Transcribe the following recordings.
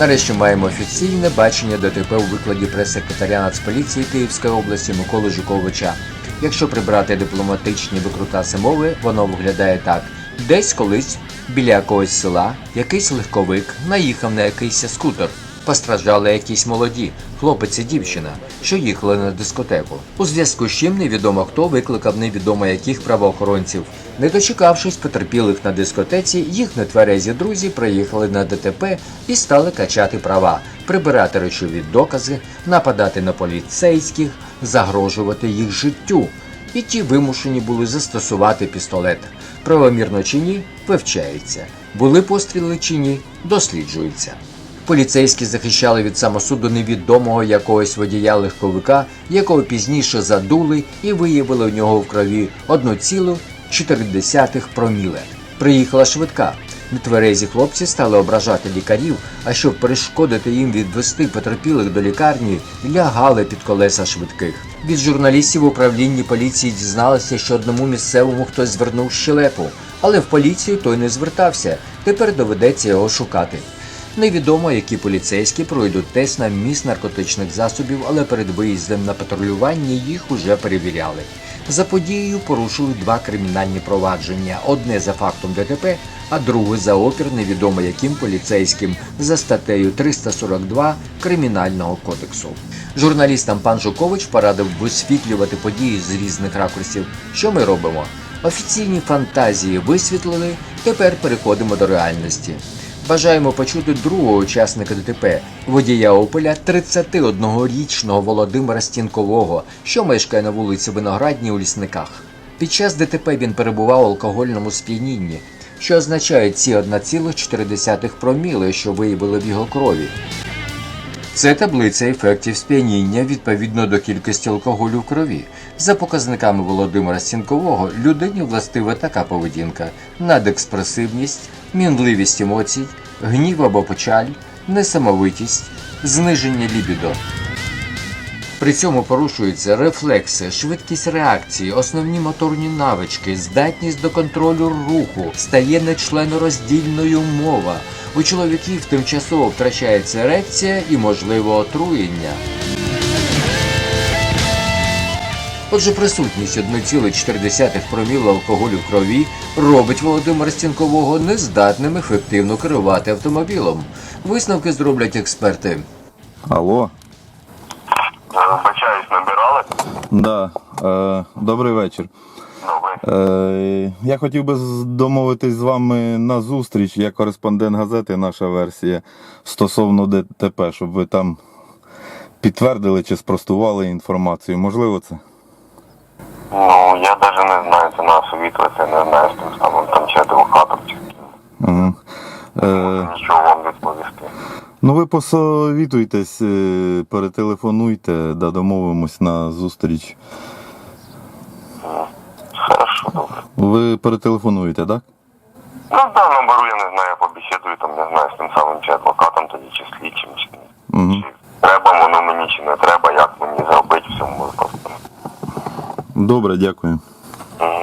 Нарешті маємо офіційне бачення ДТП у викладі прес-секретаря Нацполіції Київської області Миколи Жуковича. Якщо прибрати дипломатичні викрутаси мови, воно виглядає так: десь колись біля якогось села якийсь легковик наїхав на якийсь скутер. Постраждали якісь молоді, хлопець і дівчина, що їхали на дискотеку. У зв'язку з чим невідомо хто викликав невідомо яких правоохоронців. Не дочекавшись потерпілих на дискотеці, їх нетверезі друзі приїхали на ДТП і стали качати права, прибирати речові докази, нападати на поліцейських, загрожувати їх життю. І ті вимушені були застосувати пістолет. Правомірно чи ні, вивчається. Були постріли чи ні, досліджується. Поліцейські захищали від самосуду невідомого якогось водія легковика, якого пізніше задули і виявили у нього в крові 1,4 проміле. Приїхала швидка. Нетверезі хлопці стали ображати лікарів, а щоб перешкодити їм відвести потерпілих до лікарні, лягали під колеса швидких. Від журналістів в управлінні поліції дізналися, що одному місцевому хтось звернув щелепу, але в поліцію той не звертався. Тепер доведеться його шукати. Невідомо, які поліцейські пройдуть тест на вміст наркотичних засобів, але перед виїздом на патрулювання їх уже перевіряли. За подією порушили два кримінальні провадження: одне за фактом ДТП, а друге за опір невідомо яким поліцейським за статтею 342 Кримінального кодексу. Журналістам пан Жукович порадив висвітлювати події з різних ракурсів. Що ми робимо? Офіційні фантазії висвітлили. Тепер переходимо до реальності. Бажаємо почути другого учасника ДТП, водія Опеля 31-річного Володимира Стінкового, що мешкає на вулиці Виноградній у лісниках. Під час ДТП він перебував у алкогольному сп'янінні, що означає ці 1,4 проміли, що виявили в його крові. Це таблиця ефектів сп'яніння відповідно до кількості алкоголю в крові. За показниками Володимира Стінкового, людині властива така поведінка: надекспресивність, мінливість емоцій, гнів або печаль, несамовитість, зниження лібідо. При цьому порушуються рефлекси, швидкість реакції, основні моторні навички, здатність до контролю руху, стає нечленороздільною мова. У чоловіків тимчасово втрачається ерекція і можливо отруєння. Отже, присутність 1,4 проміла алкоголю в крові робить Володимира Стінкового нездатним ефективно керувати автомобілем. Висновки зроблять експерти. Алло, Вибачаюсь, набирали? да, е, добрий вечір. Е, я хотів би домовитись з вами на зустріч. Я кореспондент газети, наша версія стосовно ДТП, щоб ви там підтвердили чи спростували інформацію. Можливо, це? Ну, я навіть не знаю, це на світло, це не знаю, тим самим там чи адвокатом, чи Угу. Е, нічого вам відповісти. ну ви посовітуйтесь, е, перетелефонуйте, да домовимось на зустріч. Хорошо, добре. Ви перетелефонуєте, так? Ну, да, наберу, я не знаю, побесідую там, не знаю, з тим самим чи адвокатом тоді, чи слідчим, чи, Угу. чи треба воно мені, чи не треба, як мені зробити в цьому випадку. Добре, дякую.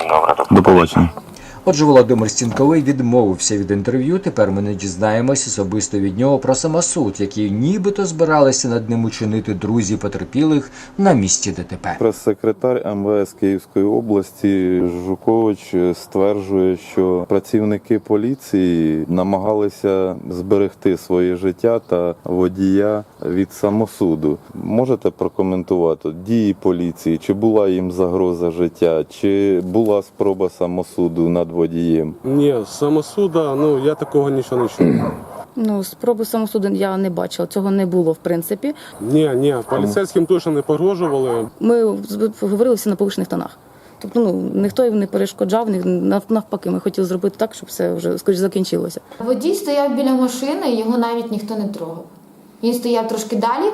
Добре, До побачення. Отже, Володимир Стінковий відмовився від інтерв'ю. Тепер ми не дізнаємось особисто від нього про самосуд, який нібито збиралися над ним учинити друзі потерпілих на місці ДТП. Прес-секретар МВС Київської області Жукович стверджує, що працівники поліції намагалися зберегти своє життя та водія від самосуду. Можете прокоментувати дії поліції? Чи була їм загроза життя, чи була спроба самосуду над водієм? Ні, самосуда, ну я такого нічого не чув. Ну, спроби самосуду я не бачила. Цього не було в принципі. Ні, ні, поліцейським точно не погрожували. Ми говорили всі на повишених тонах. Тобто, ну ніхто їм не перешкоджав, ні- навпаки, ми хотіли зробити так, щоб все вже скоріш закінчилося. Водій стояв біля машини, його навіть ніхто не трогав. Він стояв трошки далі,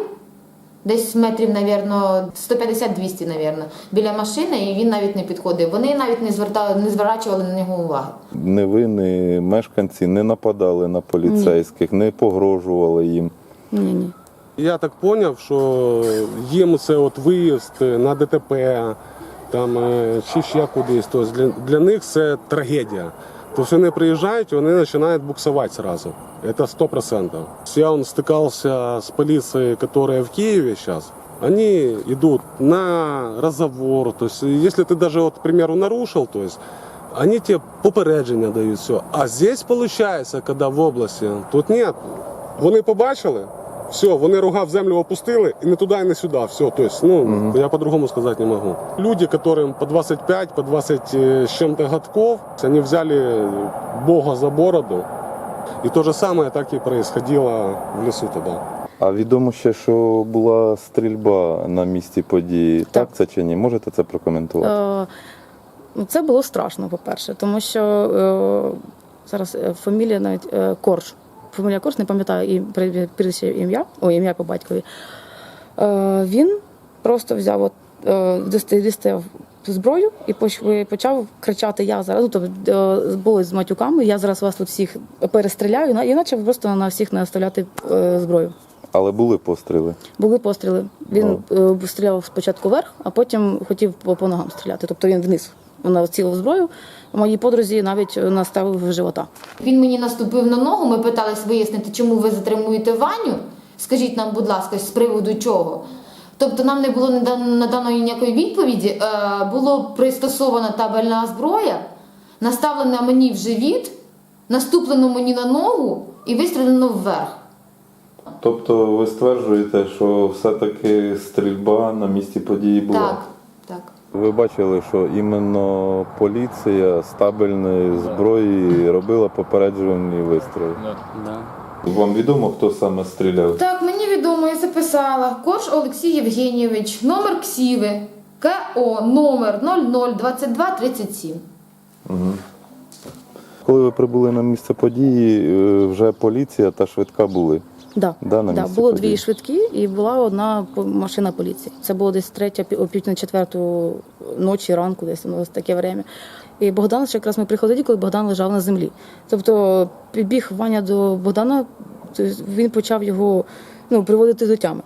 десь метрів, навірно, 150-200, навірно, біля машини, і він навіть не підходив. Вони навіть не звертали, не зворачували на нього уваги. Не ви, не мешканці не нападали на поліцейських, не погрожували їм. Ні, ні. Я так зрозумів, що їм це от виїзд на ДТП, там е, чи ще кудись. Тобто для, для них це трагедія. Тобто вони приїжджають, вони починають буксувати одразу. Это сто процентов. Я он стыкался с полицией, которая в Киеве сейчас. Они идут на разговор. То есть, если ты даже, вот, к примеру, нарушил, то есть, они тебе попередження дають все. А здесь получается, когда в області, тут нет. Вони побачили, все, вони руга в землю опустили і не туди, і не сюди. Все, то есть, ну, я по-другому сказати не можу. Люди, которым по 25, по 20 с чем-то годков, они взяли Бога за бороду. І то же самое так і происходило в лісу тоді. А відомо ще, що була стрільба на місці події. Так, Так. це чи ні? Можете це прокоментувати? Е, ну, це було страшно, по-перше, тому що е, зараз е, фамілія навіть Корж. Фамілія Корж, не пам'ятаю і прізвище ім'я, о, ім'я по батькові. Він просто взяв от, дістав зброю і почав кричати: Я зараз ну, тобто, е, були з матюками, я зараз вас тут всіх перестріляю, і почав просто на всіх наставляти е, зброю. Але були постріли. Були постріли. Він е, стріляв спочатку вверх, а потім хотів по, по ногам стріляти. Тобто він вниз. Вона цілив зброю. Моїй подрузі навіть наставив живота. Він мені наступив на ногу. Ми питались вияснити, чому ви затримуєте Ваню. Скажіть нам, будь ласка, з приводу чого. Тобто нам не було надан- надано ніякої відповіді. Е, було пристосована табельна зброя, наставлена мені в живіт, наступлено мені на ногу і вистрілено вверх. Тобто ви стверджуєте, що все-таки стрільба на місці події була? Так, так. Ви бачили, що іменно поліція з табельної зброї робила попереджувальні вистріли. Вам відомо, хто саме стріляв? Так, мені відомо, я записала. Корж Олексій Євгенійович, номер ксіви, КО номер 002237. Коли ви прибули на місце події, е, вже поліція та швидка були. Да. Да, на да, місці було події. дві швидкі і була одна по- машина поліції. Це було десь третя, пі- о пів на четверту ночі, ранку, десь ну, ось таке время. І Богдан ще якраз ми приходили, коли Богдан лежав на землі. Тобто підбіг Ваня до Богдана, тобто він почав його ну, приводити до тями.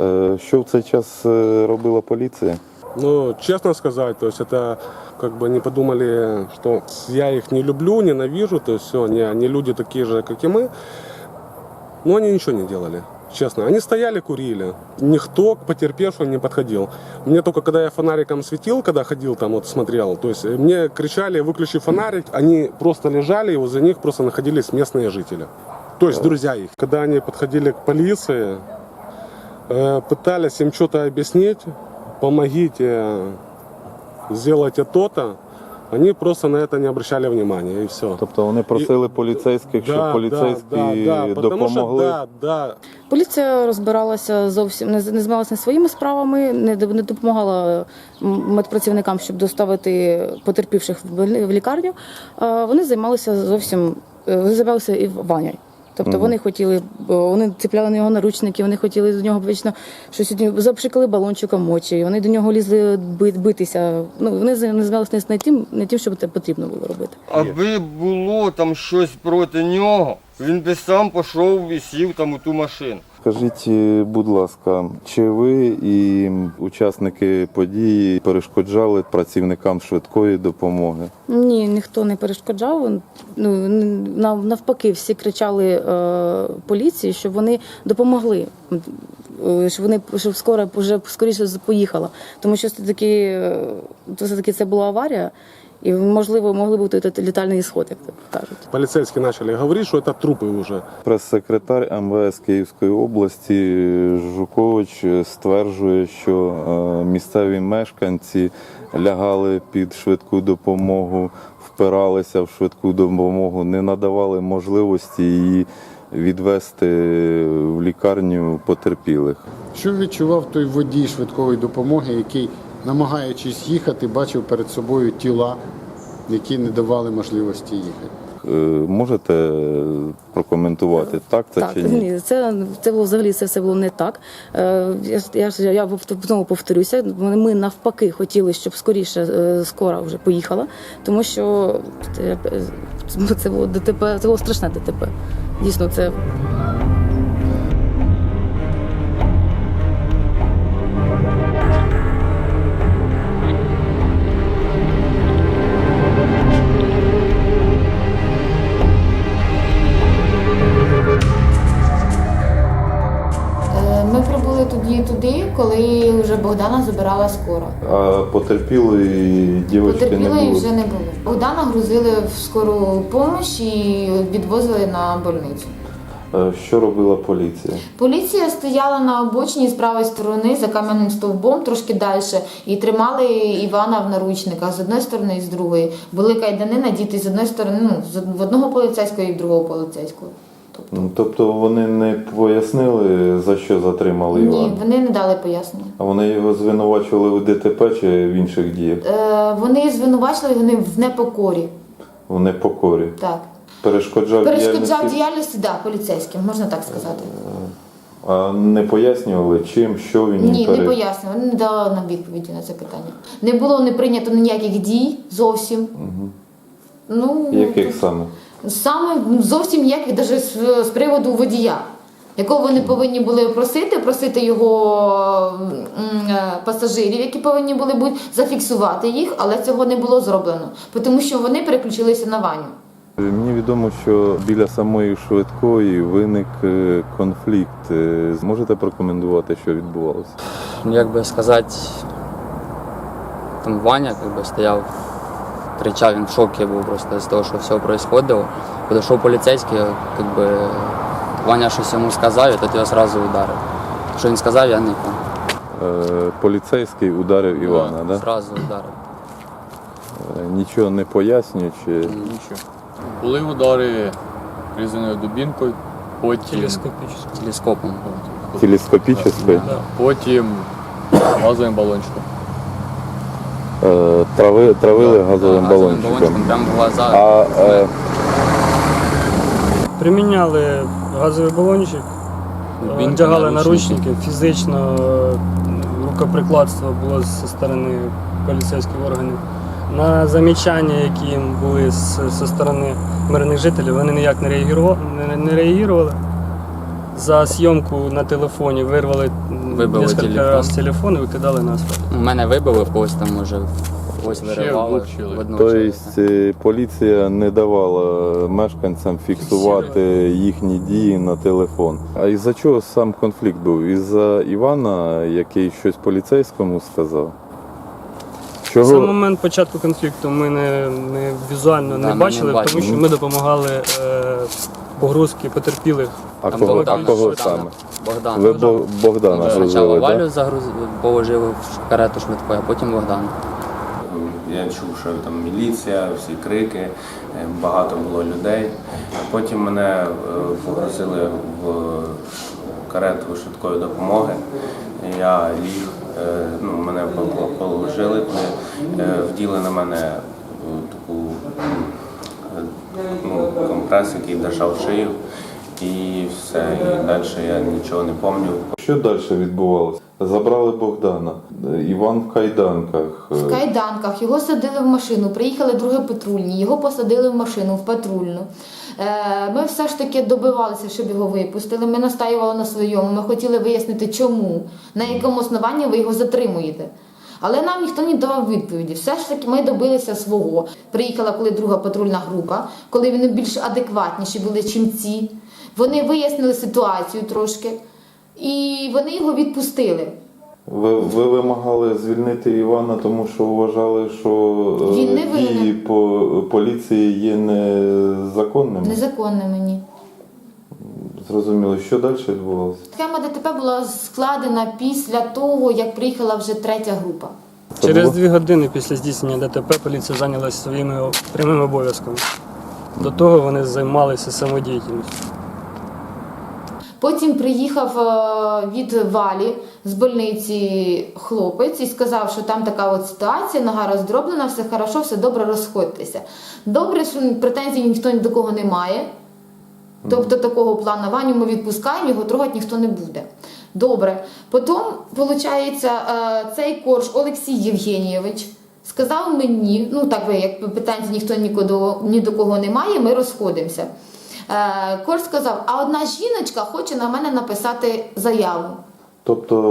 Е, Що в цей час е, робила поліція? Ну, честно сказать, то есть это как бы не подумали, что я их не люблю, ненавижу, то есть все, они, они люди такие же, как и мы. Но они ничего не делали, честно. Они стояли, курили. Никто к потерпевшим не подходил. Мне только когда я фонариком светил, когда ходил там, вот смотрел, то есть мне кричали, выключи фонарик, они просто лежали, и возле них просто находились местные жители. То есть друзья их. Когда они подходили к полиции, э, пытались им что-то объяснить, помогите, сделайте то-то, они просто на это не обращали внимания, і все. Тобто вони просили поліцейських, щоб поліцейські да, да, допомогли. да, да, Поліція розбиралася зовсім не, не змалася не своїми справами, не, до- не допомагала медпрацівникам, щоб доставити потерпівших в лікарню. Вони займалися зовсім е, вони займалися і Ванєю. Тобто вони хотіли, вони цепляли на нього наручники, вони хотіли до нього вічно щось запшикали балончиком очі, вони до нього лізли битися. Ну вони займалися не тим, не тим, що потрібно було робити. Аби було там щось проти нього, він би сам пішов і сів там у ту машину. Скажіть, е, будь ласка, чи ви і учасники події перешкоджали працівникам швидкої допомоги? Ні, ніхто не перешкоджав. Ну навпаки, всі кричали е, поліції, щоб вони допомогли. е, Щоб вони щоб скоро вже скоріше поїхала. Тому що все таки все таки це була аварія, і можливо могли бути літальний ісход, як так кажуть. полицейские начали говорить, что это трупы уже. Прес-секретар МВС Київської області Жукович стверджує, що е, місцеві мешканці лягали під швидку допомогу, впиралися в швидку допомогу, не надавали можливості її відвести в лікарню потерпілих. Що відчував той водій швидкої допомоги, який, намагаючись їхати, бачив перед собою тіла, які не давали можливості їхати? Е, Можете прокоментувати, так це так, чи ні? ні, це, це було взагалі це все було не так. Е, я, ж- я, ж- я знову повторюся. Ми, навпаки хотіли, щоб скоріше е, скоро вже поїхала, тому що е, це було ДТП, це було страшне ДТП. Дійсно, це Богдана забирала скоро. А потерпілої дівчинки не Потерпілої вже не було. Богдана грузили в скору допомогу і відвозили на больницю. Що робила поліція? Поліція стояла на обочині з правої сторони за кам'яним стовбом, трошки далі, і тримали Івана в наручниках з одної сторони і з другої. Були кайдани надіти з одної сторони, ну, з- в одного поліцейського і в другого поліцейського. Тобто, Ну, Тобто вони не пояснили, за що затримали його? ні, вони не дали пояснення. А вони його звинувачували в ДТП чи в інших діях? Е, вони звинувачили вони в непокорі. В непокорі. Так. Перешкоджав, Перешкоджав діяльності? діяльності, да, поліцейським, можна так сказати. А не пояснювали, чим, що він їм Ні, не перед- пояснювали, вони не дали нам відповіді на це питання. Не було не прийнято ніяких дій зовсім. Ну, Яких саме? Саме ну, зовсім ніяких, навіть з, з приводу водія, якого вони повинні були просити, просити його м, е, пасажирів, які повинні були бути зафіксувати їх, але цього не було зроблено, тому що вони переключилися на Ваню. Мені відомо, що біля самої швидкої виник е, конфлікт. Е, Можете прокоментувати, що відбувалося? Ну, як би сказати, там Ваня как би, стояв, кричав, він в шокі був просто з того, що все відбувалося. Підійшов поліцейський, как би, Ваня щось йому сказав, і тоді його одразу ударив. Що він сказав, я не пам'ятаю. Е, Поліцейський ударив Івана, да? Зразу ударив. Е, Нічого не пояснюючи. Нічого. Були удари різаною дубінкою, потім, Телескопом. Телескопічний. потім газовим балончиком. Е, Трави, травили газовим Да, балончиком. прямо в глаза. А е, Приміняли газовий балончик, Дубінки, одягали наручники. наручники, фізично е, рукоприкладство було зі сторони поліцейських органів. На замічання, які їм були з, зі сторони мирних жителів, вони ніяк не реагірували. Не, не реагували. За зйомку на телефоні вирвали Вибили кілька телефон. разів телефон і викидали на асфальт. У мене вибили, в когось там може когось виривали. влучили. В одного тобто е, поліція не давала мешканцям фіксувати їхні дії на телефон. А із-за чого сам конфлікт був? Із-за Івана, який щось поліцейському сказав? Чого? сам момент початку конфлікту ми не, не візуально Да, не ми не бачили, бачили. тому що ми допомагали е, погрузки потерпілих. А Там кого, а кого саме? Богдан. Ви Бо- Богдана Спочатку грузили, Валю так? загрузили, положили в карету швидкою, а потім Богдан. Я чув, що там міліція, всі крики, е, багато було людей. А потім мене е, погрузили в карету швидкої допомоги. Я ліг, е, ну, мене по- положили туди, е, вділи на мене е, таку е, ну, компрес, який держав шию. І все, і далі я нічого не пам'ятаю. Що далі відбувалося? Забрали Богдана. Іван в кайданках. В кайданках його садили в машину, приїхали другі патрульні, його посадили в машину, в патрульну. Е, Ми все ж таки добивалися, щоб його випустили. Ми настаювали на своєму. Ми хотіли вияснити, чому, на якому основанні ви його затримуєте. Але нам ніхто не давав відповіді. Все ж таки ми добилися свого. Приїхала коли друга патрульна група, коли вони більш адекватніші були, чим ці. Вони вияснили ситуацію трошки, і вони його відпустили. Ви, ви вимагали звільнити Івана, тому що вважали, що е, Він не дії винен. по поліції є незаконними. Незаконно мені. Зрозуміло, що далі відбувалося? Схема ДТП була складена після того, як приїхала вже третя група. Через дві години після здійснення ДТП поліція зайнялася своїми прямими обов'язками. До того вони займалися самодіяльністю. Потім приїхав е, від Валі з больниці хлопець і сказав, що там така от ситуація, нога роздроблена, все хорошо, все добре, розходьтеся. Добре, що претензій ніхто ні до кого не має. Тобто такого плану Ваню ми відпускаємо, його трогати ніхто не буде. Добре. Потім, виходить, цей корж Олексій Євгенійович сказав мені, ну так ви, як питань ніхто нікого, ні до кого не має, ми розходимося. Е, Корж сказав, а одна жіночка хоче на мене написати заяву. Тобто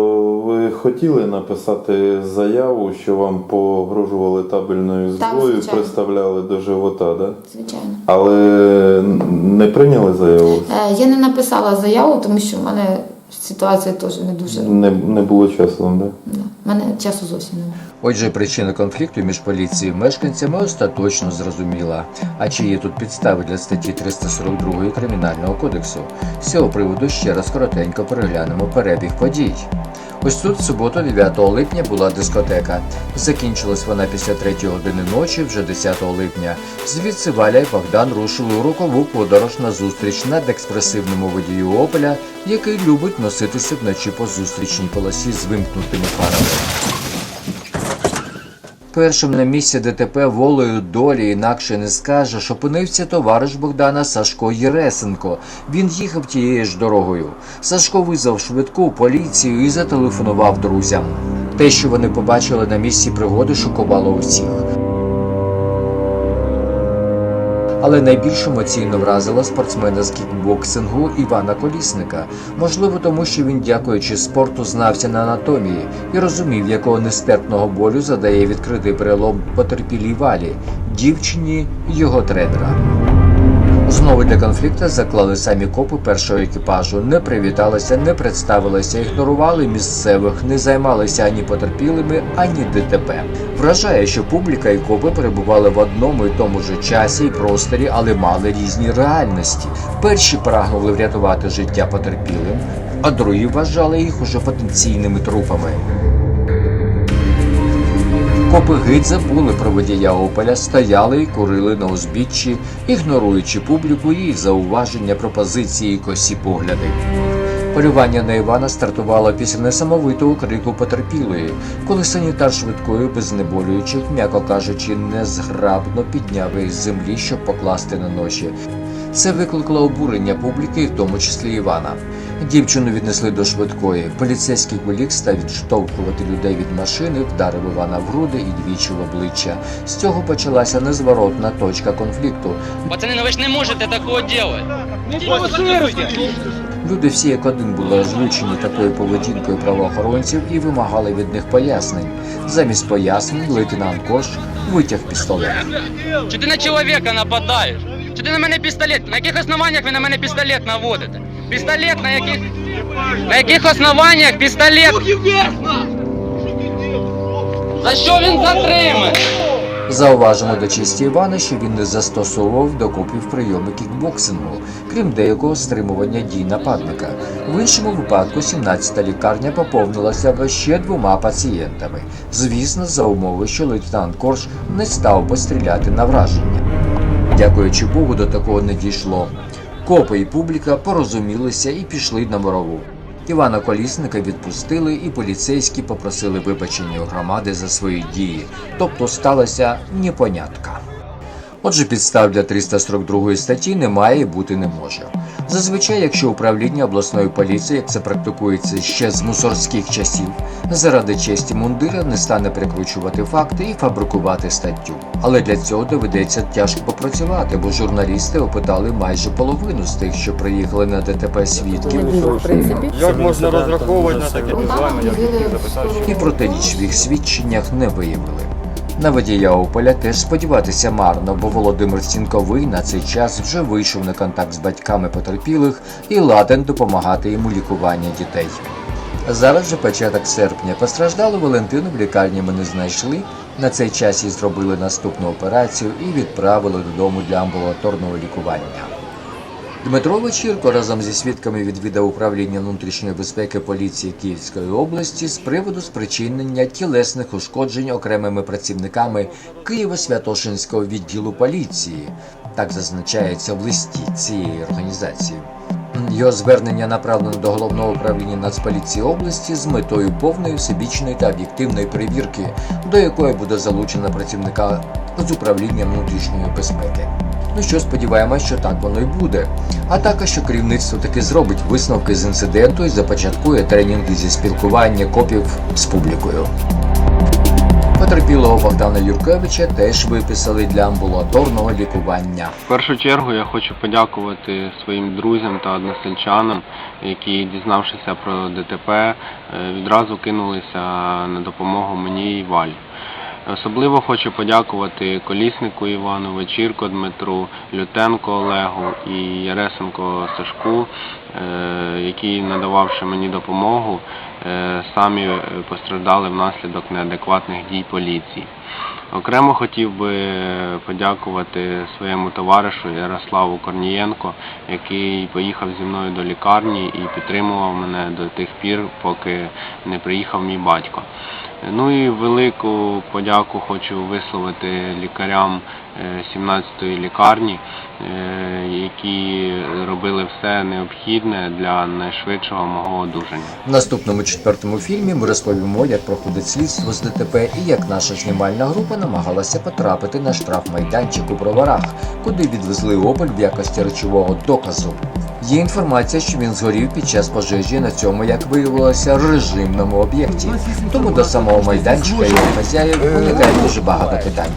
ви хотіли написати заяву, що вам погрожували табельною Так, зброєю, звичайно. приставляли до живота, да? Звичайно. але не прийняли заяву? Е, Я не написала заяву, тому що в мене ситуація теж не дуже. Не, не було часу так? Да. У мене часу зовсім немає. Отже, причина конфлікту між поліцією і мешканцями остаточно зрозуміла. А чи є тут підстави для статті 342 Кримінального кодексу? З цього приводу ще раз коротенько переглянемо перебіг подій. Ось тут в суботу, 9 липня, була дискотека. Закінчилась вона після 3 години ночі, вже 10 липня. Звідси Валя і Богдан рушили у рокову подорож на зустріч над експресивному водію Опеля, який любить носитися вночі по зустрічній полосі з вимкнутими фарами. Першим на місці ДТП волею долі інакше не скажеш, опинився товариш Богдана Сашко Єресенко. Він їхав тією ж дорогою. Сашко визвав швидку поліцію і зателефонував друзям. Те, що вони побачили на місці пригоди, шокувало усіх. Але найбільш емоційно вразила спортсмена з кікбоксингу Івана Колісника. Можливо, тому що він, дякуючи спорту, знався на анатомії і розумів, якого нестерпного болю задає відкритий перелом потерпілій валі, дівчині його тренера. Знову для конфлікту заклали самі копи першого екіпажу, не привіталися, не представилися, ігнорували місцевих, не займалися ані потерпілими, ані ДТП. Вражає, що публіка і копи перебували в одному і тому ж часі і просторі, але мали різні реальності. Перші прагнули врятувати життя потерпілим, а другі вважали їх уже потенційними трупами. Копи геть забули про водія Опеля, стояли і курили на узбіччі, ігноруючи публіку і зауваження, пропозиції косі погляди. Полювання на Івана стартувало після несамовитого крику потерпілої, коли санітар швидкою, без знеболюючих, м'яко кажучи, незграбно підняв її з землі, щоб покласти на ноші. Це викликало обурення публіки, в тому числі Івана. Дівчину віднесли до швидкої. Поліцейський волік став відштовхувати людей від машини, вдарив Івана в груди і двічі в обличчя. З цього почалася незворотна точка конфлікту. Пацаны, ну вы ж не можете такого делать. Люди всі як один були розлючені такою поведінкою правоохоронців і вимагали від них пояснень. Замість пояснень лейтенант Кош витяг пістолет. Чи ти на чоловіка нападаєш? Чи ти на мене пістолет? На яких основаннях ви на мене пістолет наводите? Пістолет на яких? На яких основаннях пістолет? За що він затриманий? Зауважимо до честі Івана, що він не застосовував до копів прийоми кікбоксингу, крім деякого стримування дій нападника. В іншому випадку 17-та лікарня поповнилася б ще двома пацієнтами. Звісно, за умови, що лейтенант Корж не став постріляти на враження. Дякуючи Богу, до такого не дійшло. Копи і публіка порозумілися і пішли на морову. Івана Колісника відпустили, і поліцейські попросили вибачення у громади за свої дії, тобто сталася непонятка. Отже, підстав для 342 статті немає і бути не може. Зазвичай, якщо управління обласної поліції, як це практикується ще з мусорських часів, заради честі мундира не стане прикручувати факти і фабрикувати статтю. Але для цього доведеться тяжко попрацювати, бо журналісти опитали майже половину з тих, що приїхали на ДТП свідків. Як можна розраховувати на таке? І протиріч в їх свідченнях не виявили. На водія Ополя теж сподіватися марно, бо Володимир Стінковий на цей час вже вийшов на контакт з батьками потерпілих і ладен допомагати їм у лікуванні дітей. Зараз же початок серпня постраждалу Валентину в лікарні ми не знайшли. На цей час їй зробили наступну операцію і відправили додому для амбулаторного лікування. Дмитро Вечірко разом зі свідками відвідав управління внутрішньої безпеки поліції Київської області з приводу спричинення тілесних ушкоджень окремими працівниками Києво-Святошинського відділу поліції. Так зазначається в листі цієї організації. Його звернення направлено до головного управління Нацполіції області з метою повної всебічної та об'єктивної перевірки, до якої буде залучена працівника з управління внутрішньої безпеки. Ну що сподіваємось, що так воно і буде. А також що керівництво таки зробить висновки з інциденту і започаткує тренінги зі спілкування копів з публікою. Потерпілого Богдана Юркевича теж виписали для амбулаторного лікування. В першу чергу я хочу подякувати своїм друзям та односельчанам, які, дізнавшися про ДТП, е, відразу кинулися на допомогу мені і Валі. Особливо хочу подякувати Коліснику Івану, Вечірко Дмитру, Лютенко Олегу і Яресенко Сашку е, які, надававши мені допомогу, е, самі постраждали внаслідок неадекватних дій поліції. Окремо хотів би подякувати своєму товаришу Ярославу Корнієнко, який поїхав зі мною до лікарні і підтримував мене до тих пір, поки не приїхав мій батько. Ну і велику подяку хочу висловити лікарям е, 17-ї лікарні, е, які робили все необхідне для найшвидшого мого одужання. В наступному четвертому фільмі ми розповімо, як проходить слідство з ДТП і як наша знімальна група намагалася потрапити на штрафмайданчик у броварах, куди відвезли Опель в якості речового доказу. Є інформація, що він згорів під час пожежі на цьому, як виявилося, режимному об'єкті. Тому до самого майданчика його хазяїв виникає дуже багато питань.